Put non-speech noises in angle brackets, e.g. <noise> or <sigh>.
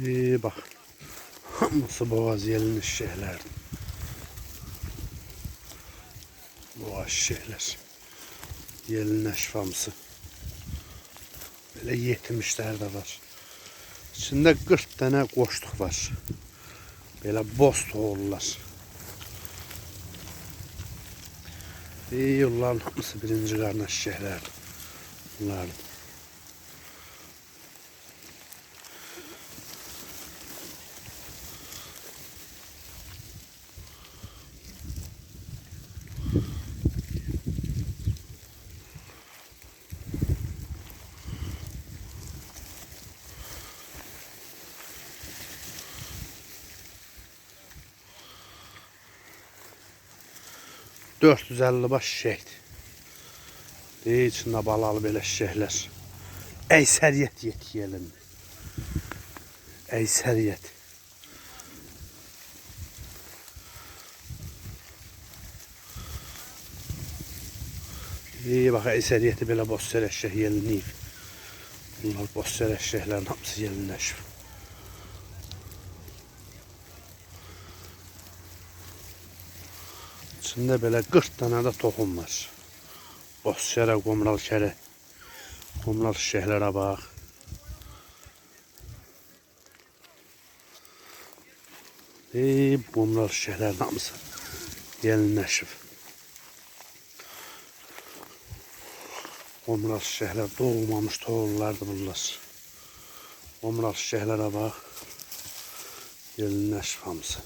Ee, bak. <laughs> Hamısı boğaz yelinmiş şeyler. Boğaz şeyler. Yelinleş famsı. Böyle yetmişler de var. İçinde 40 tane koştuk var. Böyle boz toğullar. İyi yolların hamısı birinci karnaş şeyler. Bunlardı. 450 baş şişəkdir. Deyə içində balalı belə şişəklər. Əksəriyyət yetiyəlin. Əksəriyyət. İyi bax, əksəriyyəti belə boz sərəşşək yelinləyib. Bunlar boz sərəşşəklərin hamısı yelinləşib. İçinde böyle 40 tane de tohum var. Boz şere, komral şere. Komral şehirlere bak. Ey komral şehirler namısı. Yelinleşir. Komral şehirler doğmamış tohumlardı bunlar. Komral şehirlere bak. Yelinleşir hamısı.